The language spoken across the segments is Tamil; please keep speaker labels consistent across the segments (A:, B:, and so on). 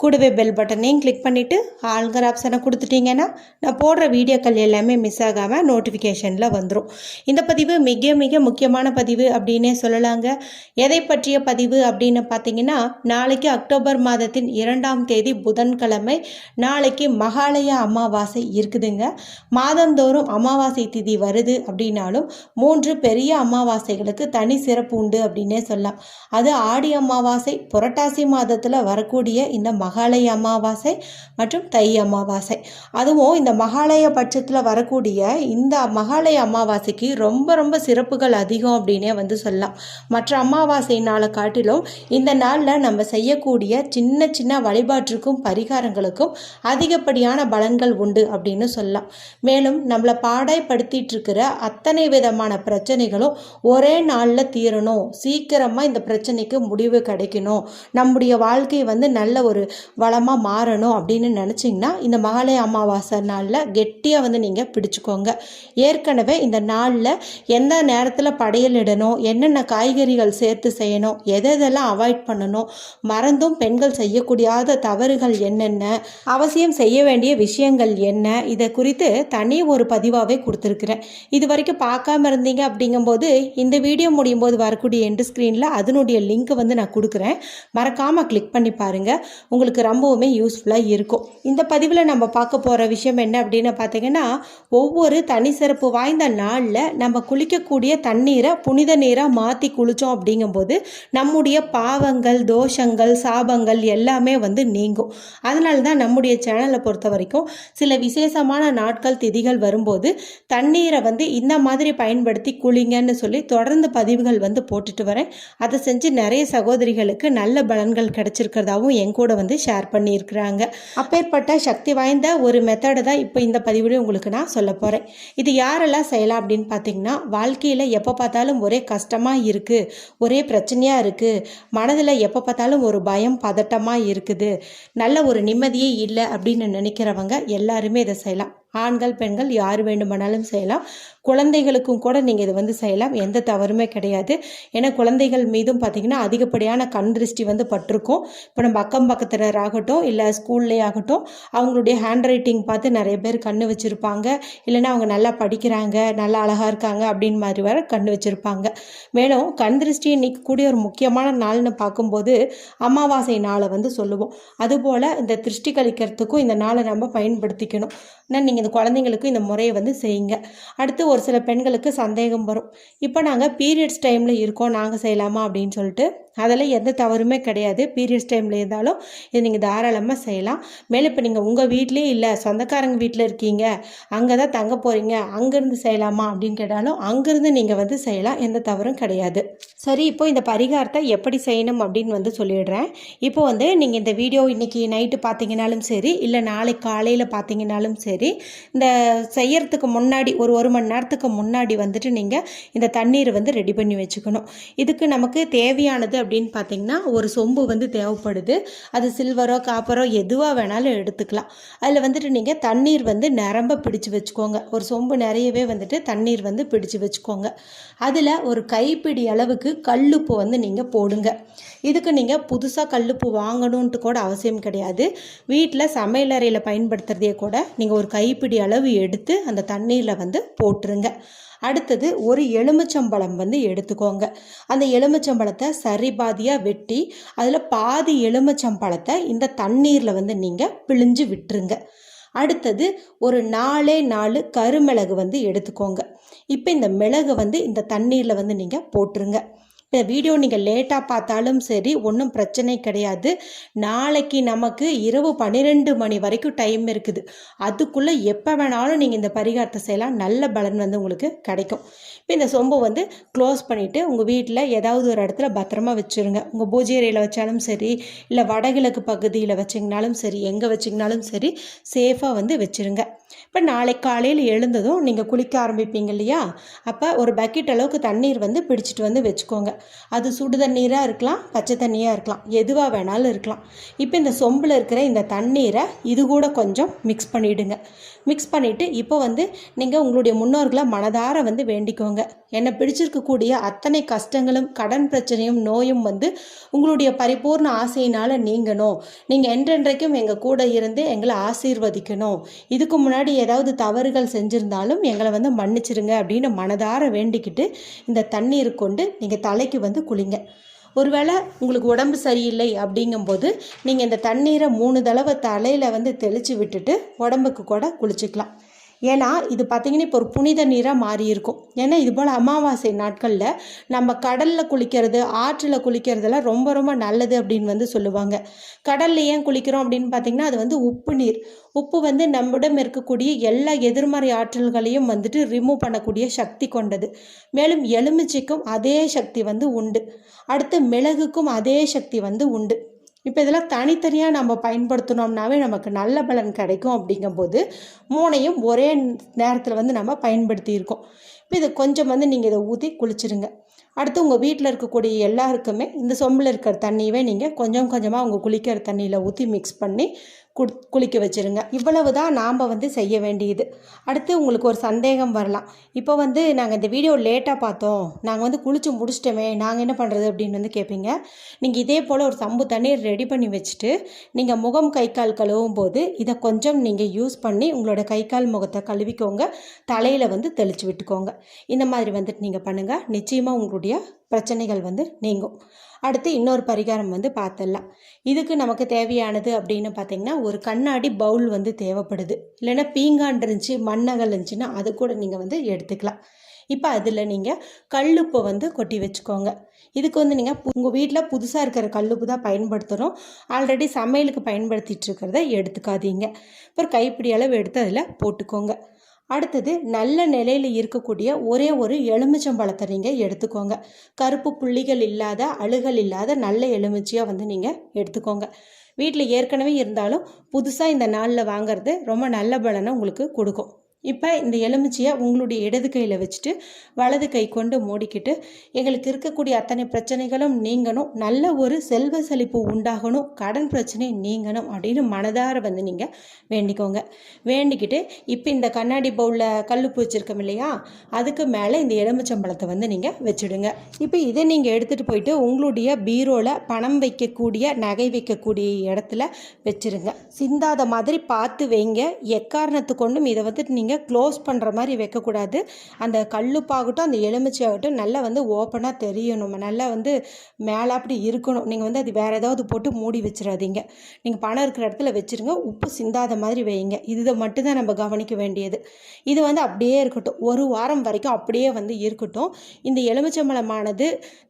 A: கூடவே பெல் பட்டனையும் கிளிக் பண்ணிவிட்டு ஆளுங்கிற ஆப்ஷனை கொடுத்துட்டிங்கன்னா நான் போடுற வீடியோக்கள் எல்லாமே மிஸ் ஆகாமல் நோட்டிஃபிகேஷனில் வந்துடும் இந்த பதிவு மிக மிக முக்கியமான பதிவு அப்படின்னே சொல்லலாங்க. எதை பற்றிய பதிவு அப்படின்னு பார்த்தீங்கன்னா நாளைக்கு அக்டோபர் மாதத்தின் இரண்டாம் தேதி புதன்கிழமை நாளைக்கு மகாலய அமாவாசை இருக்குதுங்க. மாதந்தோறும் அமாவாசை திதி வருது அப்படின்னாலும் மூன்று பெரிய அமாவாசைகளுக்கு தனி சிறப்பு உண்டு அப்படின்னே சொல்லலாம். அது ஆடி அமாவாசை புரட்டாசி மாதத்தில் வரக்கூடிய இந்த மகாலய அமாவாசை மற்றும் தை அமாவாசை. அதுவும் இந்த மகாலய பட்சத்தில் வரக்கூடிய இந்த மகாலய அமாவாசைக்கு ரொம்ப ரொம்ப சிறப்புகள் அதிகம் அப்படின்னே வந்து சொல்லலாம். மற்ற அமாவாசை நாளை காட்டிலும் இந்த நாளில் நம்ம செய்யக்கூடிய சின்ன சின்ன வழிபாட்டிற்கும் பரிகாரங்களுக்கும் அதிகப்படியான பலன்கள் உண்டு அப்படின்னு சொல்லலாம். மேலும் நம்மளை பாடாய்படுத்திட்டு இருக்கிற அத்தனை விதமான பிரச்சனைகளும் ஒரே நாளில் தீரணும். சீக்கிரமாக இந்த பிரச்சனைக்கு முடிவு கிடைக்கணும். நம்முடைய வாழ்க்கை வந்து நல்ல ஒரு வளமாக மாறணும் அப்படின்னு நினச்சிங்கன்னா இந்த மகாலய அமாவாசை நாளில் கெட்டியாக வந்து நீங்கள் பிடிச்சிக்கோங்க. ஏற்கனவே இந்த நாளில் எந்த நேரத்தில் படையல் இடணும் என்னென்ன காய்கறிகள் சேர்த்து செய்யணும் எதை எதெல்லாம் அவாய்ட் பண்ணணும் மறந்தும் பெண்கள் செய்யக்கூடியாத தவறுகள் என்னென்ன அவசியம் செய்ய வேண்டிய விஷயங்கள் என்ன இதை குறித்து தனி ஒரு பதிவாகவே கொடுத்துருக்குறேன். இது வரைக்கும் பார்க்காம இருந்தீங்க அப்படிங்கும்போது இந்த வீடியோ முடியும் போது வரக்கூடிய எண்டு ஸ்க்ரீனில் அதனுடைய லிங்க் வந்து நான் கொடுக்குறேன். மறக்காமல் கிளிக் பண்ணி பாருங்கள் உங்களுக்கு ரொம்பவுமே யூஸ்ஃபுல்லாக இருக்கும். இந்த பதிவில் நம்ம பார்க்க போகிற விஷயம் என்ன அப்படின்னு பார்த்தீங்கன்னா ஒவ்வொரு தனி சிறப்பு வாய்ந்த நாளில் நம்ம குளிக்கக்கூடிய தண்ணீரை புனித நீராக மாற்றி குளித்தோம் அப்படிங்கும்போது நம்முடைய பாவங்கள் தோஷங்கள் சாபங்கள் எல்லாமே வந்து நீங்கும். அதனால தான் நம்முடைய சேனலை பொறுத்த வரைக்கும் சில விசேஷமான நாட்கள் திதிகள் வரும்போது தண்ணீரை வந்து இந்த மாதிரி பயன்படுத்தி குளிங்கன்னு சொல்லி தொடர்ந்து பதிவுகள் வந்து போட்டுட்டு வரேன். அதை செஞ்சு நிறைய சகோதரிகளுக்கு நல்ல பலன்கள் கிடைச்சிருக்கிறதாவும் என் கூட வந்து ஷேர் பண்ணியிருக்கிறாங்க. அப்பேற்பட்ட சக்தி வாய்ந்த ஒரு மெத்தடை தான் இப்போ இந்த பதிவுலேயும் உங்களுக்கு நான் சொல்ல போகிறேன் இது யாரெல்லாம் செய்யலாம் அப்படின்னு பார்த்தீங்கன்னா வாழ்க்கையில் எப்போ பார்த்தாலும் ஒரே கஷ்டமாக இருக்குது ஒரே பிரச்சனையாக இருக்குது மனதில் எப்போ பார்த்தாலும் ஒரு பயம் பதட்டமாக இருக்குது நல்ல ஒரு நிம்மதியே இல்லை அப்படின்னு நினைக்கிறவங்க எல்லாருமே இதை செய்யலாம். ஆண்கள் பெண்கள் யார் வேண்டுமானாலும் செய்யலாம். குழந்தைகளுக்கும் கூட நீங்கள் இதை வந்து செய்யலாம். எந்த தவறுமே கிடையாது. ஏன்னா குழந்தைகள் மீதும் பார்த்திங்கன்னா அதிகப்படியான கண் திருஷ்டி வந்து பட்டிருக்கும். இப்போ நம்ம அக்கம் பக்கத்தினர் ஆகட்டும் இல்லை ஸ்கூல்லே ஆகட்டும் அவங்களுடைய ஹேண்ட் ரைட்டிங் பார்த்து நிறைய பேர் கண்ணு வச்சுருப்பாங்க. இல்லைன்னா அவங்க நல்லா படிக்கிறாங்க நல்லா அழகாக இருக்காங்க அப்படின்னு மாதிரி வர கண்ணு வச்சுருப்பாங்க. மேலும் கண் திருஷ்டியை நீக்கக்கூடிய ஒரு முக்கியமான நாள்னு பார்க்கும்போது அமாவாசை நாளை வந்து சொல்லுவோம். அதுபோல் இந்த திருஷ்டி கழிக்கிறதுக்கும் இந்த நாளை நம்ம பயன்படுத்திக்கணும். ஆனால் நீங்கள் இந்த குழந்தைங்களுக்கு இந்த முறையை வந்து செய்யுங்க. அடுத்து ஒரு சில பெண்களுக்கு சந்தேகம் வரும். இப்போ நாங்கள் பீரியட்ஸ் டைமில் இருக்கோம் நாங்கள் செய்யலாமா அப்படின்னு சொல்லிட்டு அதில் எந்த தவறுமே கிடையாது. பீரியட்ஸ் டைமில் இருந்தாலும் இது நீங்கள் தாராளமாக செய்யலாம். மேலும் இப்போ நீங்கள் உங்கள் வீட்லேயே இல்லை சொந்தக்காரங்க வீட்டில் இருக்கீங்க அங்கே தான் தங்க போகிறீங்க அங்கேருந்து செய்யலாமா அப்படின்னு கேட்டாலும் அங்கேருந்து நீங்கள் வந்து செய்யலாம். எந்த தவறும் கிடையாது. சரி இப்போ இந்த பரிகாரத்தை எப்படி செய்யணும் அப்படின்னு வந்து சொல்லிடுறேன். இப்போ வந்து நீங்கள் இந்த வீடியோ இன்றைக்கி நைட்டு பார்த்தீங்கனாலும் சரி இல்லை நாளை காலையில் பார்த்தீங்கனாலும் சரி இந்த செய்யறதுக்கு முன்னாடி ஒரு ஒரு மணி நேரத்துக்கு முன்னாடி வந்துட்டு நீங்கள் இந்த தண்ணீரை வந்து ரெடி பண்ணி வச்சுக்கணும். இதுக்கு நமக்கு தேவையானது அப்படின்னு பார்த்தீங்கன்னா ஒரு சொம்பு வந்து தேவைப்படுது. அது சில்வரோ காப்பரோ எதுவாக வேணாலும் எடுத்துக்கலாம். அதில் வந்துட்டு நீங்கள் தண்ணீர் வந்து நிரம்ப பிடிச்சு வச்சுக்கோங்க. ஒரு சொம்பு நிறையவே வந்துட்டு தண்ணீர் வந்து பிடிச்சு வச்சுக்கோங்க. அதில் ஒரு கைப்பிடி அளவுக்கு கல்லுப்பு வந்து நீங்கள் போடுங்க. இதுக்கு நீங்கள் புதுசாக கல்லுப்பு வாங்கணுன்ட்டு கூட அவசியம் கிடையாது. வீட்டில் சமையலறையில் பயன்படுத்துகிறதே கூட நீங்கள் ஒரு கைப்பிடி அளவு எடுத்து அந்த தண்ணீரில் வந்து போட்டுருங்க. அடுத்தது ஒரு எலுமிச்சம்பழம் வந்து எடுத்துக்கோங்க. அந்த எலுமிச்சம்பழத்தை சரி பாதியாக வெட்டி அதில் பாதி எலுமிச்சம்பழத்தை இந்த தண்ணீரில் வந்து நீங்கள் பிழிஞ்சு விட்டுருங்க. அடுத்தது ஒரு நாலே நாலு கருமிளகு வந்து எடுத்துக்கோங்க. இப்போ இந்த மிளகு வந்து இந்த தண்ணீரில் வந்து நீங்கள் போட்டுருங்க. வீடியோ நீங்கள் லேட்டாக பார்த்தாலும் சரி ஒன்றும் பிரச்சனை கிடையாது. நாளைக்கு நமக்கு இரவு பன்னிரெண்டு மணி வரைக்கும் டைம் இருக்குது. அதுக்குள்ளே எப்போ வேணாலும் நீங்கள் இந்த பரிகாரத்தை செய்யலாம். நல்ல பலன் வந்து உங்களுக்கு கிடைக்கும். இப்போ இந்த சொம்பை வந்து க்ளோஸ் பண்ணிவிட்டு உங்கள் வீட்டில் ஏதாவது ஒரு இடத்துல பத்திரமா வச்சுருங்க. உங்கள் பூஜை அறையில் வச்சாலும் சரி இல்லை வடகிழக்கு பகுதியில் வச்சிங்கனாலும் சரி எங்கே வச்சிங்கனாலும் சரி சேஃபாக வந்து வச்சுருங்க. இப்போ நாளைக்கு காலையில் எழுந்ததும் நீங்கள் குளிக்க ஆரம்பிப்பீங்க இல்லையா? அப்போ ஒரு பக்கெட் அளவுக்கு தண்ணீர் வந்து பிடிச்சிட்டு வந்து வச்சுக்கோங்க. அது சுடு தண்ணீராக இருக்கலாம் பச்சை தண்ணியாக இருக்கலாம் எதுவாக வேணாலும் இருக்கலாம். இப்போ இந்த சொம்பில் இருக்கிற இந்த தண்ணீரை இது கூட கொஞ்சம் மிக்ஸ் பண்ணிவிடுங்க மிக்ஸ் பண்ணிவிட்டு இப்போ வந்து நீங்கள் உங்களுடைய முன்னோர்களை மனதார வந்து வேண்டிக்கோங்க. என்னை பிடிச்சிருக்கக்கூடிய அத்தனை கஷ்டங்களும் கடன் பிரச்சனையும் நோயும் வந்து உங்களுடைய பரிபூர்ண ஆசையினால் நீங்கணும். நீங்கள் என்றென்றைக்கும் எங்கள் கூட இருந்து எங்களை ஆசீர்வதிக்கணும். இதுக்கு முன்னாடி ஏதாவது தவறுகள் செஞ்சுருந்தாலும் எங்களை வந்து மன்னிச்சிருங்க அப்படின்னு மனதார வேண்டிக்கிட்டு இந்த தண்ணீர் கொண்டு நீங்கள் தலைக்கு வந்து குளிங்க. ஒருவேளை உங்களுக்கு உடம்பு சரியில்லை அப்படிங்கும்போது நீங்கள் இந்த தண்ணீரை மூணு தடவை தலையில் வந்து தெளித்து விட்டுட்டு உடம்புக்கு கூட குளிச்சுக்கலாம். ஏன்னா இது பார்த்திங்கன்னா இப்போ ஒரு புனித நீராக மாறி இருக்கும். ஏன்னா இது போல் அமாவாசை நாட்களில் நம்ம கடலில் குளிக்கிறது ஆற்றில் குளிக்கிறதெல்லாம் ரொம்ப ரொம்ப நல்லது அப்படின்னு வந்து சொல்லுவாங்க. கடலில் ஏன் குளிக்கிறோம் அப்படின்னு பார்த்திங்கன்னா அது வந்து உப்பு நீர். உப்பு வந்து நம்மிடம் இருக்கக்கூடிய எல்லா எதிர்மறை ஆற்றல்களையும் வந்துட்டு ரிமூவ் பண்ணக்கூடிய சக்தி கொண்டது. மேலும் எலுமிச்சைக்கும் அதே சக்தி வந்து உண்டு. அடுத்து மிளகுக்கும் அதே சக்தி வந்து உண்டு. இப்போ இதெல்லாம் தனித்தனியாக நம்ம பயன்படுத்தினோம்னாவே நமக்கு நல்ல பலன் கிடைக்கும் அப்படிங்கும்போது மூணையும் ஒரே நேரத்தில் வந்து நம்ம பயன்படுத்தியிருக்கோம். இப்போ இதை கொஞ்சம் வந்து நீங்கள் இதை ஊற்றி குளிச்சிருங்க. அடுத்து உங்கள் வீட்டில் இருக்கக்கூடிய எல்லாருக்குமே இந்த சொம்பில் இருக்கிற தண்ணியவே நீங்கள் கொஞ்சம் கொஞ்சமாக உங்கள் குளிக்கிற தண்ணியில் ஊற்றி மிக்ஸ் பண்ணி குட் குளிக்க வச்சுருங்க. இவ்வளவு தான் நாம் வந்து செய்ய வேண்டியது. அடுத்து உங்களுக்கு ஒரு சந்தேகம் வரலாம். இப்போ வந்து நாங்கள் இந்த வீடியோ லேட்டாக பார்த்தோம். நாங்கள் வந்து குளித்து முடிச்சிட்டோமே. நாங்கள் என்ன பண்ணுறது அப்படின்னு வந்து கேட்பீங்க நீங்கள் இதே போல் ஒரு சம்பு தண்ணீர் ரெடி பண்ணி வச்சுட்டு நீங்கள் முகம் கை கால் கழுவும் போது இதை கொஞ்சம் நீங்கள் யூஸ் பண்ணி உங்களோட கை கால் முகத்தை கழுவிக்கோங்க. தலையில் வந்து தெளித்து விட்டுக்கோங்க. இந்த மாதிரி வந்துட்டு நீங்கள் பண்ணுங்கள் நிச்சயமாக உங்களுடைய பிரச்சனைகள் வந்து நீங்கும். அடுத்து இன்னொரு பரிகாரம் வந்து பார்த்துடலாம் இதுக்கு நமக்கு தேவையானது அப்படின்னு பார்த்தீங்கன்னா ஒரு கண்ணாடி பவுல் வந்து தேவைப்படுது. இல்லைன்னா பீங்கான் இருந்துச்சு மண்ணகல் இருந்துச்சுன்னா அது கூட நீங்கள் வந்து எடுத்துக்கலாம். இப்போ அதில் நீங்கள் கல்லுப்பை வந்து கொட்டி வச்சுக்கோங்க. இதுக்கு வந்து நீங்கள் உங்கள் வீட்டில் புதுசாக இருக்கிற கல்லுப்பு தான் பயன்படுத்துகிறோம் ஆல்ரெடி சமையலுக்கு பயன்படுத்திகிட்டு இருக்கிறத எடுத்துக்காதீங்க. அப்புறம் கைப்பிடி அளவு எடுத்து அதில் போட்டுக்கோங்க. அடுத்தது நல்ல நிலையில் இருக்கக்கூடிய ஒரே ஒரு எலுமிச்சம்பழத்தை நீங்கள் எடுத்துக்கோங்க. கருப்பு புள்ளிகள் இல்லாத அழுகல் இல்லாத நல்ல எலுமிச்சியாக வந்து நீங்கள் எடுத்துக்கோங்க. வீட்டில் ஏற்கனவே இருந்தாலும் புதுசாக இந்த நாளில் வாங்குறது ரொம்ப நல்ல பலனை உங்களுக்கு கொடுக்கும். இப்போ இந்த எலுமிச்சியை உங்களுடைய இடது கையில் வச்சுட்டு வலது கை கொண்டு மூடிக்கிட்டு எங்களுக்கு இருக்கக்கூடிய அத்தனை பிரச்சனைகளும் நீங்கணும். நல்ல ஒரு செல்வ செழிப்பு உண்டாகணும். கடன் பிரச்சனை நீங்கணும் அப்படின்னு மனதார வந்து நீங்கள் வேண்டிக்கோங்க. வேண்டிக்கிட்டு இப்போ இந்த கண்ணாடி பவுலில் கல் வச்சுருக்கோம் இல்லையா? அதுக்கு மேலே இந்த எலுமிச்சம்பழத்தை வந்து நீங்கள் வச்சுடுங்க. இப்போ இதை நீங்கள் எடுத்துகிட்டு போயிட்டு உங்களுடைய பீரோவில் பணம் வைக்கக்கூடிய நகை வைக்கக்கூடிய இடத்துல வச்சுருங்க. சிந்தாத மாதிரி பார்த்து வைங்க. எக்காரணத்து கொண்டும் இதை வந்துட்டு நீங்கள் நீங்கள் க்ளோஸ் பண்ணுற மாதிரி வைக்கக்கூடாது. அந்த கல்லுப்பாகட்டும் அந்த எலுமிச்சையாகட்டும் நல்லா வந்து ஓப்பனாக தெரியணும். நல்லா வந்து மேலே அப்படி இருக்கணும். நீங்கள் வந்து அது வேறு ஏதாவது போட்டு மூடி வச்சிடாதீங்க. நீங்கள் பணம் இருக்கிற இடத்துல வச்சுருங்க. உப்பு சிந்தாத மாதிரி வைங்க. இதை மட்டும்தான் நம்ம கவனிக்க வேண்டியது. இது வந்து அப்படியே இருக்கட்டும். ஒரு வாரம் வரைக்கும் அப்படியே வந்து இருக்கட்டும். இந்த எலுமிச்சம்பழமானது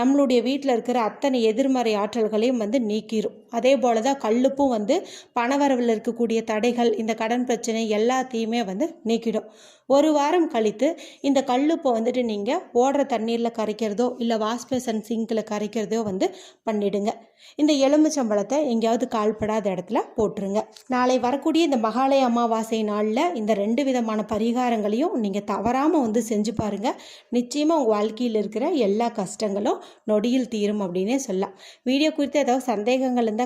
A: நம்மளுடைய வீட்டில் இருக்கிற அத்தனை எதிர்மறை ஆற்றல்களையும் வந்து நீக்கிடும் அதே போல் தான் கல்லுப்பும் வந்து பணவரவில் இருக்கக்கூடிய தடைகள் இந்த கடன் பிரச்சனை எல்லாத்தையுமே வந்து நீக்கிடும். ஒரு வாரம் கழித்து இந்த கல்லுப்பை வந்துட்டு நீங்கள் ஓடுற தண்ணீரில் கரைக்கிறதோ இல்லை வாஷ்பேசன் சிங்கில் கரைக்கிறதோ வந்து பண்ணிடுங்க. இந்த எலுமிச்சம்பழத்தை எங்கேயாவது கால்படாத இடத்துல போட்டுருங்க. நாளை வரக்கூடிய இந்த மகாலய அமாவாசை நாளில் இந்த ரெண்டு விதமான பரிகாரங்களையும் நீங்கள் தவறாமல் வந்து செஞ்சு பாருங்கள் நிச்சயமாக உங்கள் வாழ்க்கையில் இருக்கிற எல்லா கஷ்டங்களும் நொடியில் தீரும் அப்படின்னே சொல்லலாம். வீடியோ குறித்து ஏதாவது சந்தேகங்கள் இருந்தால்